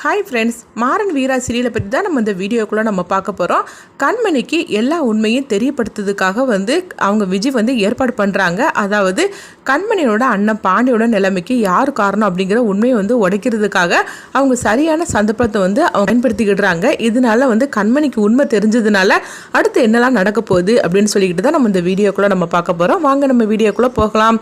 Hi friends Maran வீரா சீரியலை பற்றி தான் நம்ம இந்த வீடியோக்குள்ளே நம்ம பார்க்க போகிறோம் கண்மணிக்கு எல்லா உண்மையும் தெரியப்படுத்துறதுக்காக வந்து அவங்க விஜய் வந்து ஏற்பாடு பண்ணுறாங்க அதாவது கண்மணியோட அண்ணன் பாண்டியோட நிலைமைக்கு யார் காரணம் அப்படிங்கிற உண்மையை வந்து உடைக்கிறதுக்காக அவங்க சரியான சந்தர்ப்பத்தை வந்து அவங்க பயன்படுத்திக்கிடுறாங்க. இதனால வந்து கண்மணிக்கு உண்மை தெரிஞ்சதுனால அடுத்து என்னெல்லாம் நடக்க போகுது அப்படின்னு சொல்லிக்கிட்டு தான் நம்ம இந்த வீடியோக்குள்ளே நம்ம பார்க்க போகிறோம் வாங்க நம்ம வீடியோக்குள்ளே போகலாம்.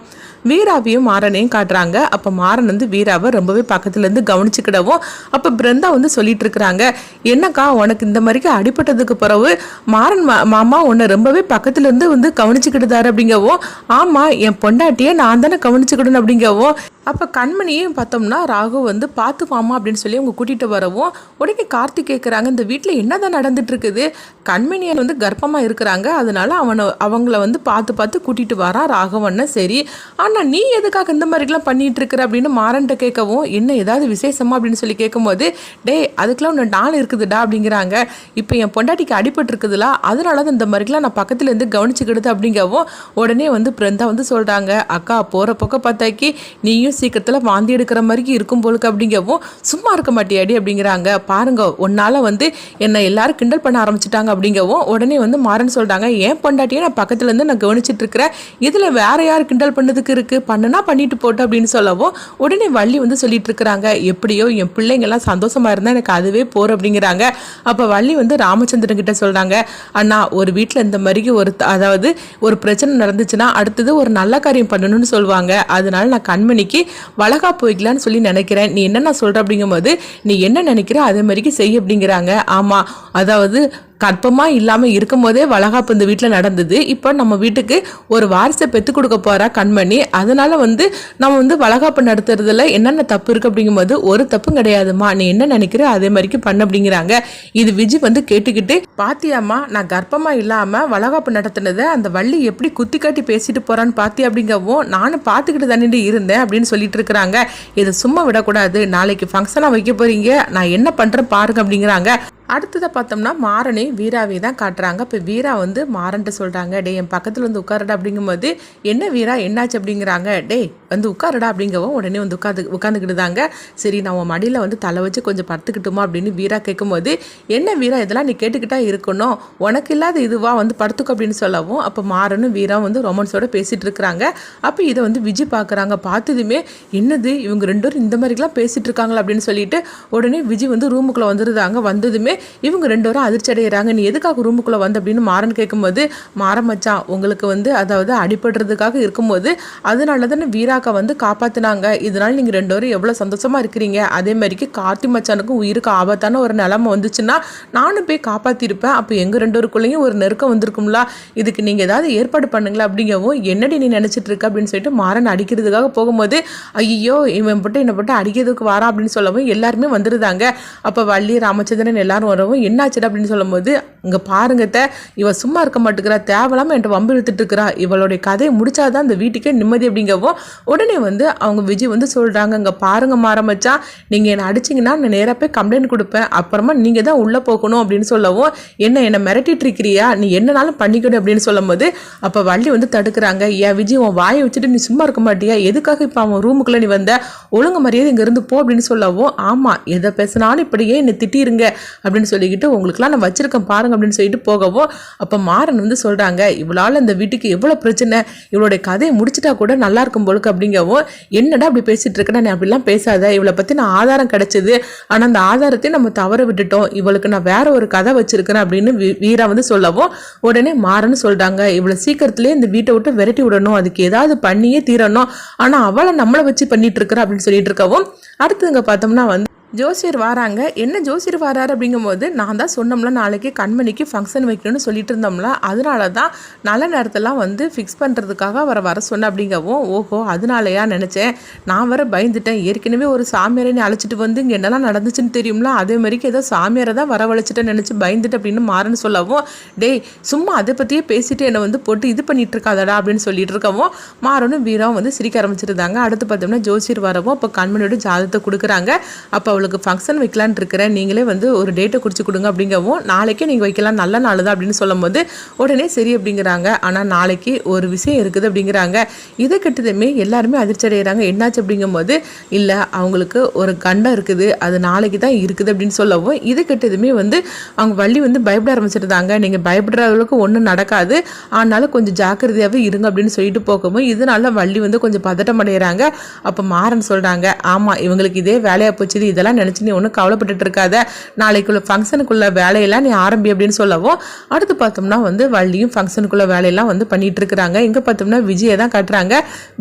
வீராவையும் மாறனையும் காட்டுறாங்க. அப்போ மாறன் வந்து வீராவை ரொம்பவே பக்கத்துலேருந்து கவனிச்சுக்கிடவும் அப்போ பிருந்தா வந்து சொல்லிட்டு இருக்கிறாங்க என்னக்கா உனக்கு இந்த மாதிரிக்கு அடிபட்டதுக்கு பிறகு மாறன் மா- மாமா உன்னை ரொம்பவே பக்கத்துலேருந்து வந்து கவனிச்சுக்கிட்டுதாரு அப்படிங்கவும் ஆமாம் என் பொண்டாட்டியை நான் தானே கவனிச்சுக்கிடணும் அப்படிங்கவும் அப்போ கண்மணியும் பார்த்தோம்னா ராகு வந்து பார்த்து வாமா அப்படின்னு சொல்லி அவங்க கூட்டிகிட்டு வரவும் உடனே கார்த்திக் கேட்குறாங்க இந்த வீட்டில் என்னதான் தான் இருக்குது கண்மணியை வந்து கர்ப்பமாக இருக்கிறாங்க அதனால அவனை அவங்கள வந்து பார்த்து பார்த்து கூட்டிகிட்டு வரான் ராகவன்னு சரி. ஆனால் நீ எதுக்காக இந்த மாதிரிலாம் பண்ணிகிட்டு இருக்கிற அப்படின்னு மாறன்ட்ட கேட்கவும் என்ன ஏதாவது விசேஷமா? அப்படின்னு சொல்லி கேட்கும்போது டேய் அதுக்கெலாம் ஒன்று நாள் இருக்குதுடா அப்படிங்கிறாங்க. இப்போ என் பொண்டாட்டிக்கு அடிபட்டுருக்குதுல அதனால தான் இந்த மாதிரிலாம் நான் பக்கத்துலேருந்து கவனிச்சுக்கிடுது அப்படிங்கவும் உடனே வந்து பிருந்தா வந்து சொல்கிறாங்க அக்கா போகிற பக்கம் பார்த்தாக்கி நீயும் சீக்கிரத்தில் வாந்தி எடுக்கிற மாதிரி இருக்கும் போலுக்கு அப்படிங்கவும் சும்மா இருக்க மாட்டியாடி அப்படிங்கிறாங்க. பாருங்க ஒன்னால் வந்து என்னை எல்லாரும் கிண்டல் பண்ண ஆரம்பிச்சிட்டாங்க அப்படிங்கவும் உடனே வந்து மாறன் சொல்கிறாங்க ஏன் பொண்டாட்டியை நான் பக்கத்துலேருந்து நான் கவனிச்சிட்டு இருக்கிறேன்? இதில் வேற யார் கிண்டல் பண்ணதுக்கு இருக்குது பண்ணுனா பண்ணிட்டு போட்டு அப்படின்னு சொல்லவும் உடனே வள்ளி வந்து சொல்லிட்டு இருக்கிறாங்க எப்படியோ என் பிள்ளைங்கெல்லாம் சந்தோஷமாக இருந்தால் எனக்கு அதுவே போகிற அப்படிங்கிறாங்க. அப்போ வள்ளி வந்து ராமச்சந்திரன் கிட்ட சொல்கிறாங்க அண்ணா ஒரு வீட்டில் இந்த மாதிரி ஒரு அதாவது ஒரு பிரச்சனை நடந்துச்சுன்னா அடுத்தது ஒரு நல்ல காரியம் பண்ணணும்னு சொல்லுவாங்க. அதனால நான் கண்மணிக்கு வழகா போய்க்கலாம்னு சொல்லி நினைக்கிறேன். நீ என்ன நான் சொல்ற அப்படிங்கும்போது நீ என்ன நினைக்கிற அதே மாதிரிக்கு செய் அப்படிங்கிறாங்க. ஆமா அதாவது கற்பமாக இல்லாமல் இருக்கும்போதே வளகாப்பு இந்த வீட்டில் நடந்தது. இப்போ நம்ம வீட்டுக்கு ஒரு வாரிசை பெற்றுக் கொடுக்க போகிறா கண்மணி. அதனால் வந்து நம்ம வந்து வளகாப்பு நடத்துறதுல என்னென்ன தப்பு இருக்குது அப்படிங்கும்போது ஒரு தப்பும் கிடையாதும்மா. நீ என்ன நினைக்கிற? அதே மாதிரிக்கு பண்ண அப்படிங்கிறாங்க. இது விஜய் வந்து கேட்டுக்கிட்டு பாத்தியாம்மா நான் கர்ப்பமாக இல்லாமல் வளகாப்பு நடத்தினதை அந்த வள்ளி எப்படி குத்தி காட்டி பேசிட்டு போகிறான்னு பாத்தி அப்படிங்கவும் நானும் பார்த்துக்கிட்டு தானே இருந்தேன் அப்படின்னு சொல்லிட்டு இருக்கிறாங்க. இதை சும்மா விடக்கூடாது. நாளைக்கு ஃபங்க்ஷனாக வைக்க போகிறீங்க நான் என்ன பண்ணுறேன் பாருங்க அப்படிங்கிறாங்க. அடுத்ததை பார்த்தோம்னா மாறனையும் வீராவையும் தான் காட்டுறாங்க. இப்போ வீரா வந்து மாறன்ட்டு சொல்கிறாங்க டே என் பக்கத்தில் வந்து உட்காருடா அப்படிங்கும்போது என்ன வீரா என்னாச்சு? அப்படிங்கிறாங்க. டேய் வந்து உட்காருடா அப்படிங்கவும் உடனே வந்து உட்காந்து உட்காந்துக்கிட்டுதாங்க சரி நான் உன் மடியில் வந்து தலை வச்சு கொஞ்சம் படுத்துக்கிட்டுமா? அப்படின்னு வீரா கேட்கும்போது என்ன வீரா இதெல்லாம் நீ கேட்டுக்கிட்டா இருக்கணும். உனக்கு இல்லாத இதுவா வந்து படுத்துக்கோ அப்படின்னு சொல்லவும் அப்போ மாறனும் வீரா வந்து ரொமான்ஸோட பேசிகிட்டு இருக்கிறாங்க. அப்போ இதை வந்து விஜய் பார்க்குறாங்க பார்த்ததுமே என்னது? இவங்க ரெண்டு பேரும் இந்த மாதிரிலாம் பேசிகிட்டு இருக்காங்களா? அப்படின்னு சொல்லிட்டு உடனே விஜய் வந்து ரூமுக்குள்ளே வந்துருந்தாங்க வந்ததுமே இவங்க ரெண்டு பேரும் அதிர்ச்சி அடைகிறாங்க நீ எதுக்காக ரூமுக்குள்ளே வந்த அப்படின்னு மாறன் கேட்கும்போது மாற மச்சான் உங்களுக்கு வந்து அதாவது அடிபடுறதுக்காக இருக்கும்போது அதனால தானே வீராக்கா வந்து காப்பாத்துனாங்க. இதனால் நீங்கள் ரெண்டு பேரும் எவ்வளோ சந்தோஷமா இருக்கிறீங்க. அதே மாதிரிக்கு கார்த்தி மச்சானுக்கும் உயிருக்கு ஆபத்தான ஒரு நிலமை வந்துச்சுன்னா நானும் போய் காப்பாற்றிருப்பேன் அப்போ எங்கள் ரெண்டு பேருக்குள்ளேயும் ஒரு நெருக்கம் வந்திருக்கும்ல. இதுக்கு நீங்கள் ஏதாவது ஏற்பாடு பண்ணுங்களா அப்படிங்கவும் என்னடி நீ நினச்சிட்டு இருக்க? அப்படின்னு சொல்லிட்டு மாறன் அடிக்கிறதுக்காக போகும்போது ஐயோ இவன் போட்டு என்னை போட்டு அடிக்கிறதுக்கு வரான் அப்படின்னு சொல்லவும் எல்லாருமே வந்துருந்தாங்க அப்போ வள்ளி ராமச்சந்திரன் எல்லாரும் வரவும் என்னாச்சுடா அப்படின்னு சொல்லும்போது இங்கே பாருங்கத்த இவ சும்மா இருக்க மாட்டேங்கிறா தேவையில்லாமல் என்கிட்ட வம்பு இழுத்துட்டு இருக்கிறா. இவளுடைய கதையை முடிச்சாதான் அந்த வீட்டுக்கே நிம்மதி அப்படிங்கவும் உடனே வந்து அவங்க விஜய் வந்து சொல்கிறாங்க இங்கே பாருங்க மாரமச்சா நீங்கள் என்னை அடிச்சீங்கன்னா நான் நேராக போய் கம்ப்ளைண்ட் கொடுப்பேன். அப்புறமா நீங்க தான் உள்ளே போகணும் அப்படின்னு சொல்லவும் என்ன என்னை மிரட்டிட்டு இருக்கிறியா? நீ என்னனாலும் பண்ணிக்கணும் அப்படின்னு சொல்லும்போது அப்போ வள்ளி வந்து தடுக்கிறாங்க ஏன் விஜய் உன் வாயை வச்சுட்டு நீ சும்மா இருக்க மாட்டியா? எதுக்காக இப்போ அவன் ரூமுக்குள்ளே நீ வந்த? ஒழுங்கு மரியாதை இங்கே இருந்து போ அப்படின்னு சொல்லவும் ஆமாம் எதை பேசினாலும் இப்படியே என்னை திட்டிருங்க அப்படின்னு அப்படின்னு சொல்லிக்கிட்டு உங்களுக்குலாம் நான் வச்சிருக்கேன் பாருங்க அப்படின்னு சொல்லிட்டு போகவும் அப்போ மாறன் வந்து சொல்கிறாங்க இவளால் இந்த வீட்டுக்கு எவ்வளோ பிரச்சனை? இவளுடைய கதையை முடிச்சிட்டா கூட நல்லா இருக்கும் போலுக்கு அப்படிங்கவும் என்னடா அப்படி பேசிட்டு இருக்கேன் நீ அப்படிலாம் பேசாத. இவளை பற்றி நான் ஆதாரம் கிடைச்சது. ஆனால் அந்த ஆதாரத்தை நம்ம தவற விட்டுட்டோம். இவளுக்கு நான் வேற ஒரு கதை வச்சிருக்கிறேன் அப்படின்னு வீரா வந்து சொல்லவும் உடனே மாறன்னு சொல்கிறாங்க இவ்வளோ சீக்கிரத்துலேயே இந்த வீட்டை விட்டு விரட்டி விடணும். அதுக்கு ஏதாவது பண்ணியே தீரணும். ஆனால் அவளை நம்மளை வச்சு பண்ணிட்டு இருக்கிற அப்படின்னு சொல்லிட்டு இருக்கவும் அடுத்ததுங்க பார்த்தோம்னா வந்து ஜோசியர் வராங்க. என்ன ஜோசியர் வராரு அப்படிங்கும்போது நான் தான் சொன்னோம்ல நாளைக்கு கண்மணிக்கு ஃபங்க்ஷன் வைக்கணும்னு சொல்லிட்டு இருந்தோம்ல அதனால தான் நல்ல நேரத்தெல்லாம் வந்து ஃபிக்ஸ் பண்ணுறதுக்காக அவரை வர சொன்னேன் அப்படிங்கவும் ஓஹோ அதனாலயா நினச்சேன். நான் வர பயந்துட்டேன். ஏற்கனவே ஒரு சாமியாரை அழைச்சிட்டு வந்து இங்கே என்னெல்லாம் நடந்துச்சுன்னு தெரியும்ல அதே மாதிரிக்கு ஏதோ சாமியாரை தான் வரவழைச்சிட்டேன்னு நினச்சி பயந்துட்டு அப்படின்னு மாறன்னு சொல்லவும் டேய் சும்மா அதை பற்றியே பேசிட்டு என்னை வந்து போட்டு இது பண்ணிட்டு இருக்காதடா அப்படின்னு சொல்லிட்டு இருக்கவும் மாறனும் வீரம் வந்து சிரிக்க ஆரம்பிச்சிருந்தாங்க. அடுத்து பார்த்தோம்னா ஜோசியர் வரவும் அப்போ கண்மணியோட ஜாதகத்தை கொடுக்குறாங்க. அப்போ அவளுக்கு ஃபங்க்ஷன் வைக்கலான் இருக்கிறேன். நீங்களே வந்து ஒரு டேட்டை குறித்து கொடுங்க அப்படிங்கவும் நாளைக்கே நீங்கள் வைக்கலாம் நல்ல நாள் தான் அப்படின்னு சொல்லும்போது உடனே சரி அப்படிங்கிறாங்க. ஆனால் நாளைக்கு ஒரு விஷயம் இருக்குது அப்படிங்கிறாங்க. இதை கெட்டதுமே எல்லாருமே அதிர்ச்சி அடைகிறாங்க என்னாச்சு அப்படிங்கும்போது இல்லை அவங்களுக்கு ஒரு கண்டம் இருக்குது. அது நாளைக்கு தான் இருக்குது அப்படின்னு சொல்லவும் இது கெட்டதுமே வந்து அவங்க வள்ளி வந்து பயப்பட ஆரம்பிச்சிருந்தாங்க. நீங்கள் பயப்படுற அளவுக்கு ஒன்றும் நடக்காது. ஆனாலும் கொஞ்சம் ஜாக்கிரதையாகவே இருங்க அப்படின்னு சொல்லிட்டு போகவும் இதனால வள்ளி வந்து கொஞ்சம் பதட்டம் அடைகிறாங்க அப்போ மாறன் சொல்கிறாங்க ஆமாம் இவங்களுக்கு இதே வேலையாக போச்சுது இதெல்லாம் நினச்சி நீ ஒன்றும் கவலைப்பட்டுட்டு இருக்காத. நாளைக்குள்ள ஃபங்க்ஷனுக்குள்ள வேலையெல்லாம் நீ ஆரம்பி அப்படின்னு சொல்லவும் அடுத்து பார்த்தோம்னா வந்து வள்ளியும் ஃபங்க்ஷனுக்குள்ள வேலையெல்லாம் வந்து பண்ணிட்டு இருக்கிறாங்க. இங்கே பார்த்தோம்னா விஜயை தான் காட்டுறாங்க.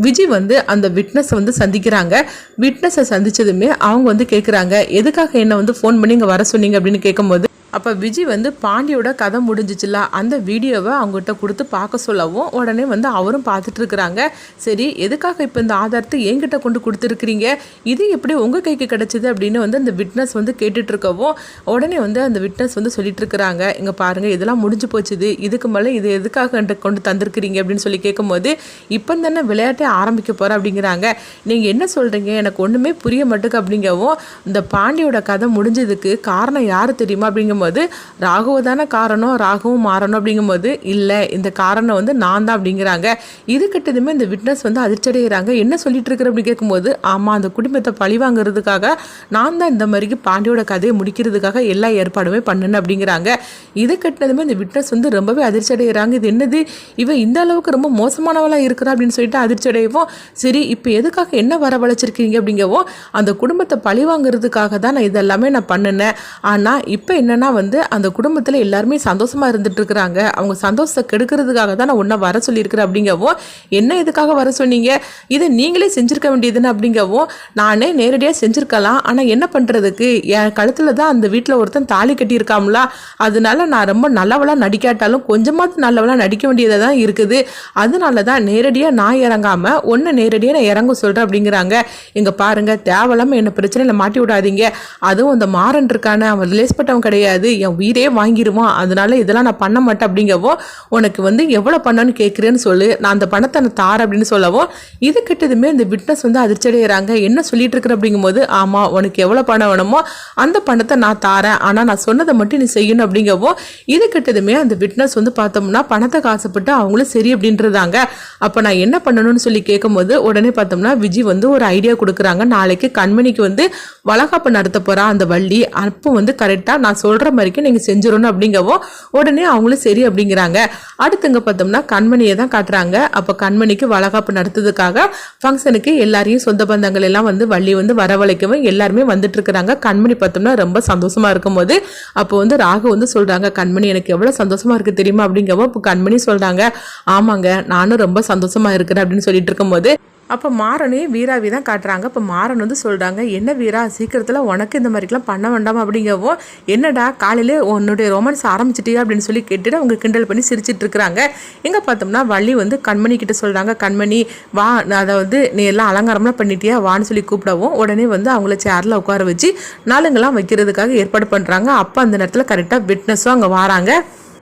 விஜய் வந்து அந்த விட்னஸ் வந்து சந்திக்கிறாங்க. விட்னஸை சந்திச்சதுமே அவங்க வந்து கேட்குறாங்க எதுக்காக என்ன வந்து ஃபோன் பண்ணி இங்கே வர சொன்னீங்க அப்படின்னு கேட்கும்போது அப்போ விஜய் வந்து பாண்டியோட கதை முடிஞ்சிச்சுல அந்த வீடியோவை அவங்ககிட்ட கொடுத்து பார்க்க சொல்லவும் உடனே வந்து அவரும் பார்த்துட்டு இருக்கிறாங்க. சரி எதுக்காக இப்போ இந்த ஆதாரத்தை என்கிட்ட கொண்டு கொடுத்துருக்கிறீங்க? இது எப்படி உங்கள் கைக்கு கிடச்சிது அப்படின்னு வந்து அந்த விட்னஸ் வந்து கேட்டுட்ருக்கவும் உடனே வந்து அந்த விட்னஸ் வந்து சொல்லிட்டு இருக்கிறாங்க. இங்கே பாருங்கள் இதெல்லாம் முடிஞ்சு போச்சுது. இதுக்கு மேலே இது எதுக்காக கொண்டு தந்திருக்கிறீங்க அப்படின்னு சொல்லி கேட்கும்போது இப்போ தானே விளையாட்டே ஆரம்பிக்க போகிறேன் அப்படிங்கிறாங்க. நீங்கள் என்ன சொல்கிறீங்க எனக்கு ஒன்றுமே புரிய மாட்டுக்கு அப்படிங்கவும் இந்த பாண்டியோட கதை முடிஞ்சதுக்கு காரணம் யார் தெரியுமா? அப்படிங்கும்போது ராகுவ தானே காரணம் ராகுவும் மாறணும் அப்படிங்கும்போது இல்லை இந்த காரணம் வந்து நான் தான் அப்படிங்கிறாங்க. இதுக்கிட்டதுமே இந்த விட்னஸ் வந்து அதிர்ச்சி அடைகிறாங்க என்ன சொல்லிட்டு இருக்கிற அப்படின்னு கேட்கும்போது ஆமாம் அந்த குடும்பத்தை பழி வாங்குறதுக்காக நான் தான் இந்த மாதிரிக்கு பாண்டியோட கதையை முடிக்கிறதுக்காக எல்லா ஏற்பாடுமே பண்ணுனேன் அப்படிங்கிறாங்க. இது கட்டினதுமே இந்த விட்னஸ் வந்து ரொம்பவே அதிர்ச்சி அடைகிறாங்க இது என்னது? இவன் இந்த அளவுக்கு ரொம்ப மோசமானவளாக இருக்கிறா அப்படின்னு சொல்லிட்டு அதிர்ச்சி அடையவும் சரி இப்போ எதுக்காக என்ன வரவழைச்சிருக்கீங்க அப்படிங்கவும் அந்த குடும்பத்தை பழி வாங்குறதுக்காக தான் நான் இதெல்லாமே நான் பண்ணினேன் ஆனால் இப்போ என்னென்னா வந்து அந்த குடும்பத்தில் எல்லாருமே சந்தோஷமாக இருந்துட்டு இருக்கிறாங்க அவங்க சந்தோஷத்தை கெடுக்கிறதுக்காக தான் நான் ஒன்றா வர சொல்லியிருக்கிறேன் அப்படிங்கவும் என்ன இதுக்காக வர சொன்னீங்க? இதை நீங்களே செஞ்சுருக்க வேண்டியதுன்னு அப்படிங்கவும் நானே நேரடியாக செஞ்சுருக்கலாம். ஆனால் என்ன பண்ணுறதுக்கு என் கழுத்தில் தான் அந்த வீட்டில் ஒருத்தன் தாலி கட்டியிருக்காங்களா அதனால நான் ரொம்ப நல்லவளாக நடிக்காட்டாலும் கொஞ்சமாவது நல்லவளாக நடிக்க வேண்டியதாக தான் இருக்குது. அதனால தான் நேரடியாக நான் இறங்காமல் ஒன்று நேரடியாக நான் இறங்க சொல்கிறேன் அப்படிங்கிறாங்க. இங்கே பாருங்கள் தேவையில்லாமல் என்ன பிரச்சனையில் மாட்டி விடாதீங்க. அதுவும் அந்த மாறன் இருக்கான அவன் ரிலேஸ்பட்டவன் கிடையாது. என் உயிரே வாங்கிடுவான் அதனால இதெல்லாம் நான் பண்ண மாட்டேன் அப்படிங்கவோ உனக்கு வந்து எவ்வளோ பண்ணான்னு கேட்குறேன்னு சொல்லு. நான் அந்த பணத்தை நான் தார அப்படின்னு சொல்லவும் இது கிட்டதுமே இந்த விட்னஸ் வந்து அதிர்ச்சியடைகிறாங்க என்ன சொல்லிட்டு இருக்கிற அப்படிங்கும்போது ஆமாம் உனக்கு எவ்வளோ பணம் வேணுமோ அந்த பணத்தை நான் தாரேன். ஆனால் நான் சொன்னதை மட்டும் நீ செய்யணும் அப்படிங்கவோ இது கிட்டதுமே அந்த விட்னஸ் வந்து பார்த்தோம்னா பணத்தை காசுப்பட்டு அவங்களும் சரி அப்படின்றதாங்க. அப்போ நான் என்ன பண்ணணும்னு சொல்லி கேட்கும்போது உடனே பார்த்தோம்னா விஜய் வந்து ஒரு ஐடியா கொடுக்குறாங்க. நாளைக்கு கண்மணிக்கு வந்து வளகாப்பு நடத்த போகிறா அந்த வள்ளி. அப்போ வந்து கரெக்டாக நான் சொல்கிற மாதிரிக்கு நீங்கள் செஞ்சிடணும் அப்படிங்கவோ உடனே அவங்களும் சரி அப்படிங்கிறாங்க. அடுத்துங்க பார்த்தோம்னா கண்மணியை தான் காட்டுறாங்க. அப்போ கண்மணிக்கு வளகாப்பு நடத்துறதுக்காக ஃபங்க்ஷனுக்கு எல்லாரையும் சொந்த பந்தங்கள் எல்லாம் வந்து வள்ளி வந்து வரவழைக்கவும் எல்லாருமே வந்துட்டு இருக்கிறாங்க. கண்மணி பார்த்தோம்னா ரொம்ப சந்தோஷமா இருக்கும்போது அப்போ வந்து ராகு வந்து சொல்றாங்க கண்மணி எனக்கு எவ்வளோ சந்தோஷமா இருக்கு தெரியுமா? அப்படிங்கவோ இப்போ கண்மணி சொல்றாங்க ஆமாங்க நானும் ரொம்ப சந்தோஷமா இருக்கிறேன் அப்படின்னு சொல்லிட்டு இருக்கும்போது அப்போ மாறனையும் வீராவி தான் காட்டுறாங்க. இப்போ மாறன் வந்து சொல்கிறாங்க என்ன வீரா சீக்கிரத்தில் உனக்கு இந்த மாதிரிலாம் பண்ண வேண்டாம் அப்படிங்கவும் என்னடா காலையிலே உன்னுடைய ரொமான்ஸ் ஆரம்பிச்சிட்டியா? அப்படின்னு சொல்லி கேட்டுட்டு அவங்க கிண்டல் பண்ணி சிரிச்சிட்டு இருக்கிறாங்க. எங்கே பார்த்தோம்னா வள்ளி வந்து கண்மணி கிட்ட சொல்கிறாங்க கண்மணி வா அதாவது நீ எல்லாம் அலங்காரம்லாம் பண்ணிட்டியா? வான்னு சொல்லி கூப்பிடவும் உடனே வந்து அவங்கள சேரில் உட்கார வச்சு நாளுங்கெல்லாம் வைக்கிறதுக்காக ஏற்பாடு பண்ணுறாங்க அப்போ அந்த நேரத்தில் கரெக்டாக விட்னஸும் அங்கே வராங்க.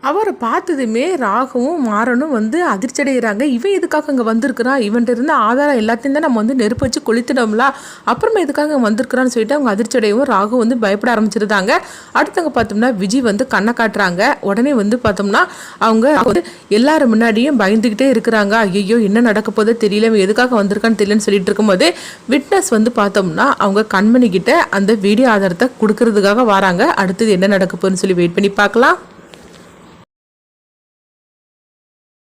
அவரை பார்த்ததுமே ராகவும் மாறனும் வந்து அதிர்ச்சி அடைகிறாங்க இவன் எதுக்காக இங்கே வந்திருக்கிறான்? இவன்ட்டு இருந்த ஆதாரம் எல்லாத்தையும் தான் நம்ம வந்து நெருப்பு வச்சு கொளுத்தினோம்ல அப்புறமா எதுக்காக வந்திருக்கிறான்னு சொல்லிட்டு அவங்க அதிர்ச்சி அடையவும் ராகு வந்து பயப்பட ஆரம்பிச்சிருந்தாங்க. அடுத்தவங்க பார்த்தோம்னா விஜய் வந்து கண்ணை காட்டுறாங்க. உடனே வந்து பார்த்தோம்னா அவங்க வந்து எல்லாரும் முன்னாடியும் பயந்துக்கிட்டே இருக்கிறாங்க. ஐயோ என்ன நடக்க போதோ தெரியல. இவன் எதுக்காக வந்திருக்கான்னு தெரியலன்னு சொல்லிட்டு இருக்கும்போது விட்னஸ் வந்து பார்த்தோம்னா அவங்க கண்மணி கிட்ட அந்த வீடியோ ஆதாரத்தை கொடுக்கறதுக்காக வராங்க. அடுத்தது என்ன நடக்க போகுதுன்னு சொல்லி வெயிட் பண்ணி பார்க்கலாம்.